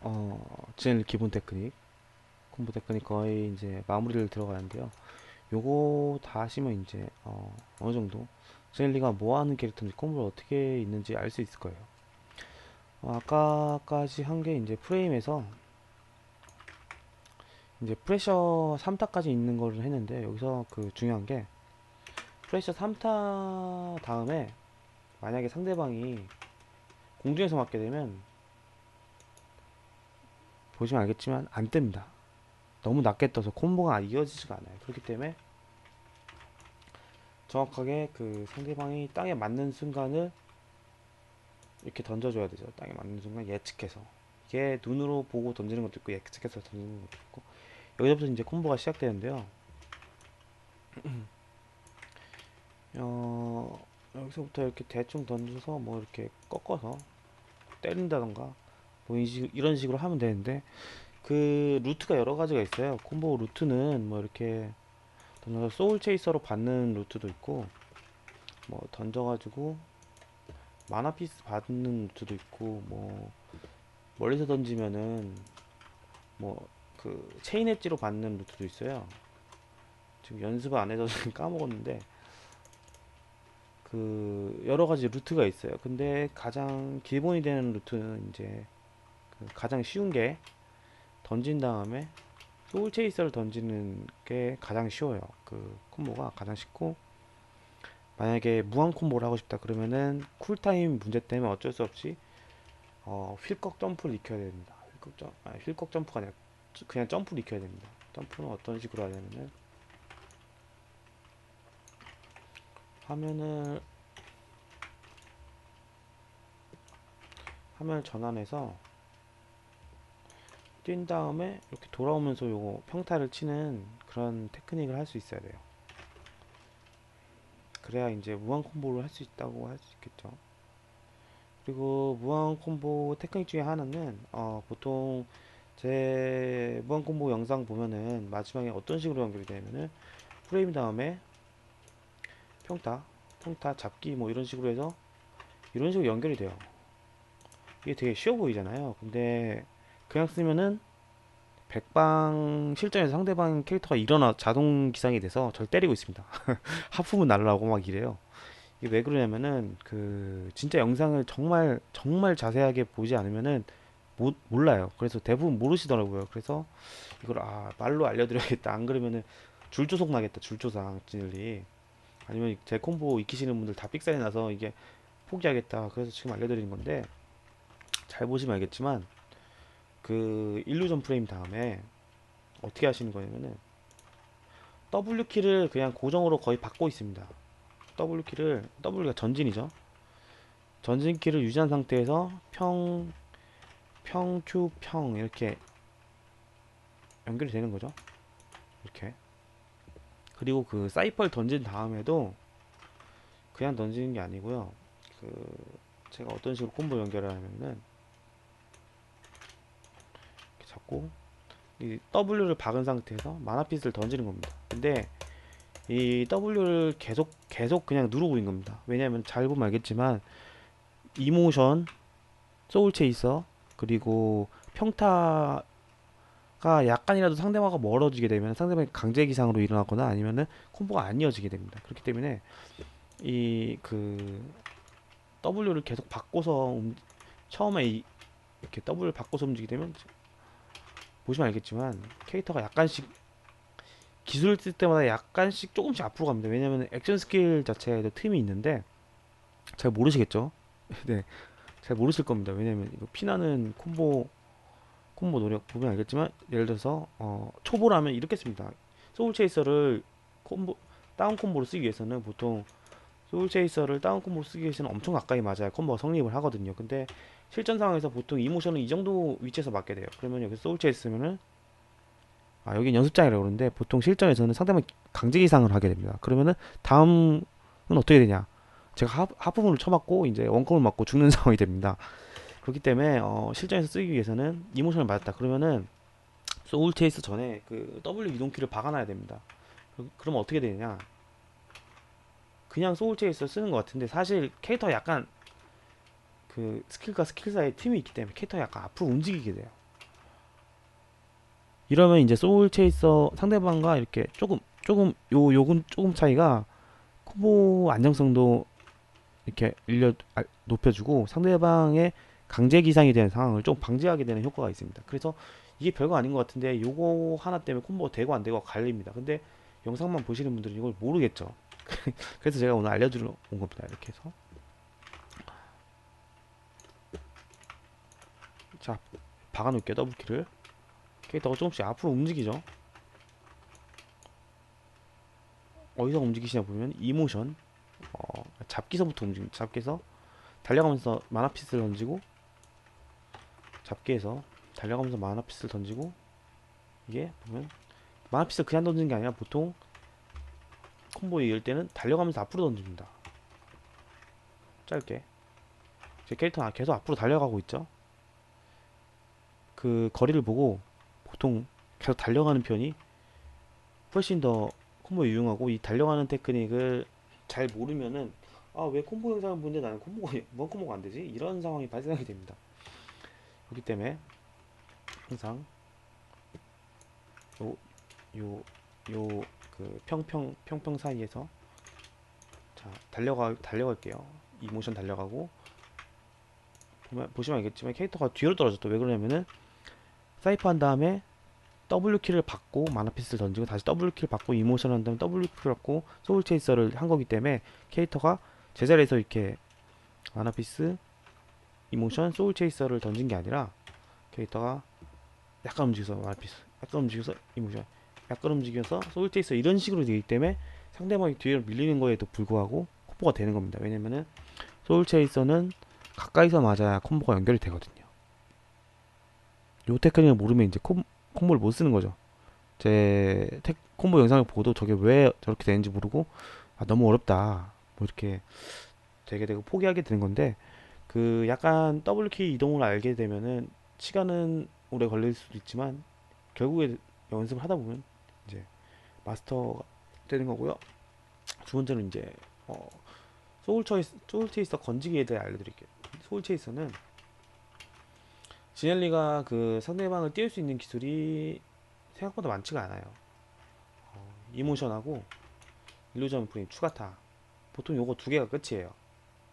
어, 제일 기본 테크닉, 콤보 테크닉 거의 이제 마무리를 들어가는데요. 요거 다 하시면 이제 어, 어느 정도 제일리가 뭐 하는 캐릭터인지 콤보를 어떻게 있는지 알 수 있을 거예요. 어, 아까까지 한 게 이제 프레임에서 이제 프레셔 3타까지 있는 거를 했는데 여기서 그 중요한 게 프레셔 3타 다음에 만약에 상대방이 공중에서 맞게 되면 보시면 알겠지만 안 뜹니다. 너무 낮게 떠서 콤보가 이어지지가 않아요. 그렇기 때문에 정확하게 그 상대방이 땅에 맞는 순간을 이렇게 던져줘야 되죠. 땅에 맞는 순간 예측해서 이게 눈으로 보고 던지는 것도 있고 예측해서 던지는 것도 있고 여기서부터 이제 콤보가 시작되는데요. 어, 여기서부터 이렇게 대충 던져서 뭐 이렇게 꺾어서 때린다던가 뭐 이런 식으로 하면 되는데 그 루트가 여러 가지가 있어요. 콤보 루트는 뭐 이렇게 던져서 소울 체이서로 받는 루트도 있고 뭐 던져가지고 마나 피스 받는 루트도 있고 뭐 멀리서 던지면은 뭐 그 체인 엣지로 받는 루트도 있어요. 지금 연습을 안 해서 지금 까먹었는데 그 여러 가지 루트가 있어요. 근데 가장 기본이 되는 루트는 이제 그 가장 쉬운 게 던진 다음에 소울 체이서를 던지는 게 가장 쉬워요. 그 콤보가 가장 쉽고 만약에 무한 콤보를 하고 싶다 그러면은 쿨타임 문제 때문에 어쩔 수 없이 어 휠꺽 점프를 익혀야 됩니다. 휠꺽 점 아니 휠꺽 점프가 아니라 저- 그냥 점프를 익혀야 됩니다. 점프는 어떤 식으로 하냐면은 화면을 화면을 전환해서 뛴 다음에 이렇게 돌아오면서 요거 평타를 치는 그런 테크닉을 할 수 있어야 돼요. 그래야 이제 무한 콤보를 할 수 있다고 할 수 있겠죠. 그리고 무한 콤보 테크닉 중에 하나는 어, 보통 제 무한 콤보 영상 보면은 마지막에 어떤 식으로 연결이 되냐면은 프레임 다음에 평타, 평타 잡기 뭐 이런 식으로 해서 이런 식으로 연결이 돼요. 이게 되게 쉬워 보이잖아요. 근데 그냥 쓰면은 백방 실전에서 상대방 캐릭터가 일어나 자동 기상이 돼서 절 때리고 있습니다. 하품은 날라오고 막 이래요. 이게 왜 그러냐면은 그 진짜 영상을 정말 정말 자세하게 보지 않으면은 못, 몰라요. 그래서 대부분 모르시더라고요. 그래서 이걸 아 말로 알려드려야겠다. 안 그러면은 줄조석 나겠다. 줄조상 찐리 아니면 제 콤보 익히시는 분들 다 삑사리 나서 이게 포기하겠다. 그래서 지금 알려드리는 건데 잘 보시면 알겠지만 그 일루전 프레임 다음에 어떻게 하시는 거냐면은 W 키를 그냥 고정으로 거의 받고 있습니다. W 키를 W가 전진이죠. 전진 키를 유지한 상태에서 평, 평, Q, 평 이렇게 연결이 되는 거죠. 이렇게. 그리고 그 사이퍼를 던진 다음에도 그냥 던지는 게 아니고요. 그 제가 어떤 식으로 콤보 연결을 하냐면은 잡고 이 W를 박은 상태에서 마나핏을 던지는 겁니다. 근데 이 W를 계속 계속 그냥 누르고 있는 겁니다. 왜냐하면 잘 보면 알겠지만 이모션, 소울 체이서 그리고 평타 가 약간이라도 상대방과 멀어지게 되면 상대방이 강제 기상으로 일어나거나 아니면은 콤보가 안 이어지게 됩니다. 그렇기 때문에 이 그 W를 계속 바꿔서 움- 처음에 이, 이렇게 W를 바꿔서 움직이게 되면 보시면 알겠지만 캐릭터가 약간씩 기술을 쓸 때마다 약간씩 조금씩 앞으로 갑니다. 왜냐면 액션 스킬 자체에도 틈이 있는데 잘 모르시겠죠? 네, 잘 모르실 겁니다. 왜냐면 이거 피나는 콤보 콤보 노력 보면 알겠지만 예를 들어서 어, 초보라면 이렇게 씁니다. 소울 체이서를 콤보 다운 콤보로 쓰기 위해서는 보통 소울 체이서를 다운 콤보로 쓰기 위해서는 엄청 가까이 맞아야 콤보가 성립을 하거든요. 근데 실전 상황에서 보통 이모션은 이 정도 위치에서 맞게 돼요. 그러면 여기 소울 체이서 쓰면은 아 여긴 연습장이라고 그러는데 보통 실전에서는 상대방이 강제 기상을 하게 됩니다. 그러면은 다음은 어떻게 되냐? 제가 하, 하프문을 쳐맞고 이제 원컴을 맞고 죽는 상황이 됩니다. 그렇기 때문에 어, 실전에서 쓰기 위해서는 이모션을 맞았다. 그러면은 소울 체이스 전에 그 W 이동키를 박아놔야 됩니다. 그, 그러면 어떻게 되냐? 그냥 소울 체이스 쓰는 것 같은데 사실 캐릭터가 약간 그 스킬과 스킬 사이에 틈이 있기 때문에 캐릭터가 약간 앞으로 움직이게 돼요. 이러면 이제 소울 체이서 상대방과 이렇게 조금 조금 요 요금 조금 차이가 콤보 안정성도 이렇게 일려 아, 높여주고 상대방의 강제 기상이 되는 상황을 좀 방지하게 되는 효과가 있습니다. 그래서 이게 별거 아닌 것 같은데 요거 하나 때문에 콤보가 되고 안 되고 갈립니다. 근데 영상만 보시는 분들은 이걸 모르겠죠. 그래서 제가 오늘 알려주러 온 겁니다. 이렇게 해서. 자 박아놓을게요 더블키를 캐릭터가 조금씩 앞으로 움직이죠. 어디서 움직이시냐 보면 이모션. 어, 잡기서부터 움직입니다 잡기에서 달려가면서 마나피스를 던지고 잡기에서 달려가면서 마나피스를 던지고 이게 보면 마나피스 그냥 던지는 게 아니라 보통 콤보 이을 때는 달려가면서 앞으로 던집니다 짧게 제 캐릭터는 계속 앞으로 달려가고 있죠 그 거리를 보고 보통 계속 달려가는 편이 훨씬 더 콤보 유용하고 이 달려가는 테크닉을 잘 모르면은 아 왜 콤보 영상을 보는데 나는 콤보가 뭔 콤보가 안 되지? 이런 상황이 발생하게 됩니다. 그렇기 때문에 항상 요 요 요 그 평평 평평 사이에서 자 달려가 달려갈게요. 이 모션 달려가고 보면 보시면 알겠지만 캐릭터가 뒤로 떨어졌다. 왜 그러냐면은 사이프 한 다음에 W 키를 받고 마나피스를 던지고 다시 W 키를 받고 이모션 한 다음에 W 키를 받고 소울 체이서를 한 거기 때문에 캐릭터가 제자리에서 이렇게 마나피스 이모션 소울 체이서를 던진 게 아니라 캐릭터가 약간 움직여서 마나피스 약간 움직여서 이모션 약간 움직여서 소울 체이서 이런 식으로 되기 때문에 상대방이 뒤로 밀리는 거에도 불구하고 콤보가 되는 겁니다. 왜냐면은 소울 체이서는 가까이서 맞아야 콤보가 연결이 되거든요. 요 테크닉을 모르면 이제 콤, 콤보를 못 쓰는 거죠. 제 테, 콤보 영상을 보도 저게 왜 저렇게 되는지 모르고 아 너무 어렵다. 뭐 이렇게 되게 되고 포기하게 되는 건데 그 약간 더블키 이동을 알게 되면은 시간은 오래 걸릴 수도 있지만 결국에 연습을 하다 보면 이제 마스터가 되는 거고요. 두 번째는 이제 어, 소울 초이스 소울 체이서 건지기에 대해 알려드릴게요. 소울 체이서는 지넬리가 그 상대방을 띄울 수 있는 기술이 생각보다 많지가 않아요. 어, 이모션하고 일루전 프레임 추가타 보통 요거 두 개가 끝이에요.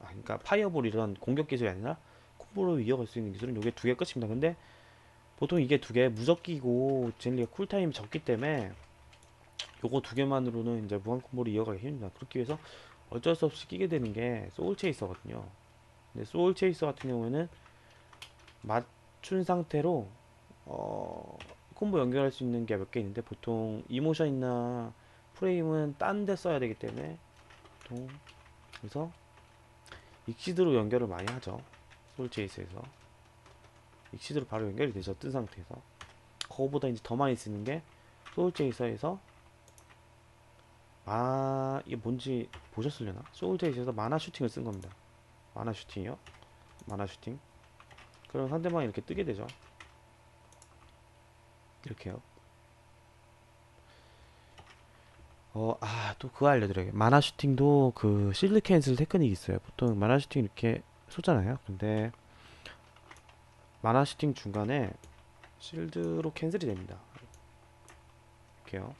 아, 그러니까 파이어볼 이런 공격 기술이 아니라 콤보로 이어갈 수 있는 기술은 요게 두 개 끝입니다. 근데 보통 이게 두 개 무적기고 지넬리가 쿨타임이 적기 때문에 요거 두 개만으로는 이제 무한 콤보를 이어가기 힘듭니다. 그렇기 위해서 어쩔 수 없이 끼게 되는 게 소울 체이서거든요. 근데 소울 체이서 같은 경우에는 맞춘 상태로 어, 콤보 연결할 수 있는 게 몇 개 있는데 보통 이모션이나 프레임은 딴 데 써야 되기 때문에 보통 그래서 익시드로 연결을 많이 하죠. 소울 체이스에서 익시드로 바로 연결이 되죠. 뜬 상태에서 그거보다 이제 더 많이 쓰는 게 소울 체이서에서 아 이게 뭔지 보셨으려나? 소울 체이스에서 마나 슈팅을 쓴 겁니다. 마나 슈팅이요. 마나 슈팅. 그럼 상대방이 이렇게 뜨게 되죠. 이렇게요. 어, 아, 또 그거 알려드려요. 마나 슈팅도 그 실드 캔슬 테크닉이 있어요. 보통 마나 슈팅 이렇게 쏘잖아요. 근데 마나 슈팅 중간에 실드로 캔슬이 됩니다. 이렇게요.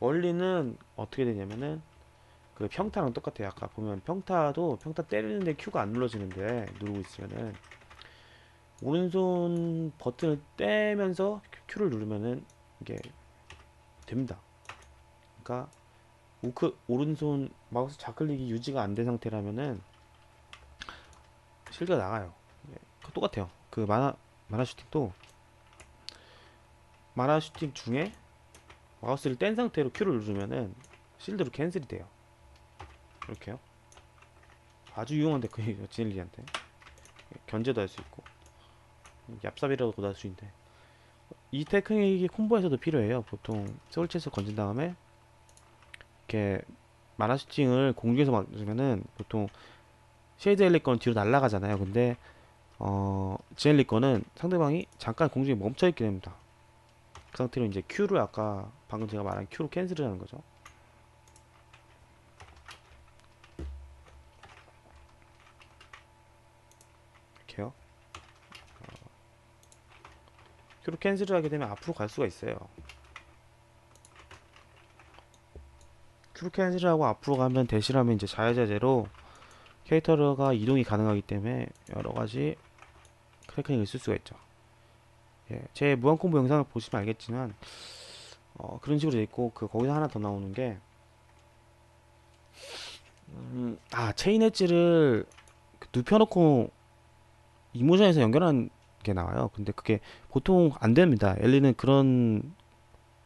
원리는 어떻게 되냐면은 그 평타랑 똑같아요. 아까 보면 평타도 평타 때리는데 Q가 안 눌러지는데 누르고 있으면은 오른손 버튼을 떼면서 Q를 누르면은 이게 됩니다. 그러니까 우크 오른손 마우스 좌클릭이 유지가 안 된 상태라면은 실드가 나가요. 똑같아요. 그 마나 마나 슈팅도 마나 슈팅 중에 마우스를 뗀 상태로 Q를 누르면은 실드로 캔슬이 돼요. 이렇게요. 아주 유용한 데크이에요 지넬리한테 견제도 할 수 있고 얍삽이라고도 할수 있는데 이 테크닉이 콤보에서도 필요해요. 보통 소울체스 건진 다음에 이렇게 마나 슈팅을 공중에서 맞으면은 보통 쉐이드 엘리 거는 뒤로 날아가잖아요. 근데 어 지엘리 거는 상대방이 잠깐 공중에 멈춰 있게 됩니다. 그 상태로 이제 Q를 아까 방금 제가 말한 Q로 캔슬을 하는 거죠. 이렇게요. 어, 큐로 캔슬을 하게 되면 앞으로 갈 수가 있어요. 큐로 캔슬을 하고 앞으로 가면 대시를 하면 이제 자유자재로 캐릭터가 이동이 가능하기 때문에 여러 가지 크래커링을 쓸 수가 있죠. 예, 제 무한 콤보 영상을 보시면 알겠지만 어, 그런 식으로 돼 있고 그 거기서 하나 더 나오는 게 음, 아 체인 엣지를 그 눕혀놓고 이모션에서 연결한 게 나와요. 근데 그게 보통 안 됩니다. 엘리는 그런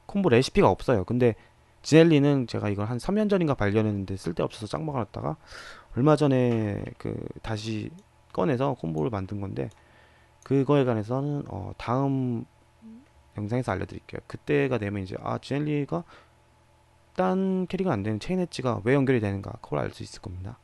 콤보 레시피가 없어요. 근데 지엘리는 제가 이걸 한 3년 전인가 발견했는데 쓸데없어서 짱 박아놨다가 얼마 전에 그 다시 꺼내서 콤보를 만든 건데 그거에 관해서는 어 다음 영상에서 알려드릴게요. 그때가 되면 이제 아 지엘리가 딴 캐리가 안 되는 체인 엣지가 왜 연결이 되는가 그걸 알 수 있을 겁니다.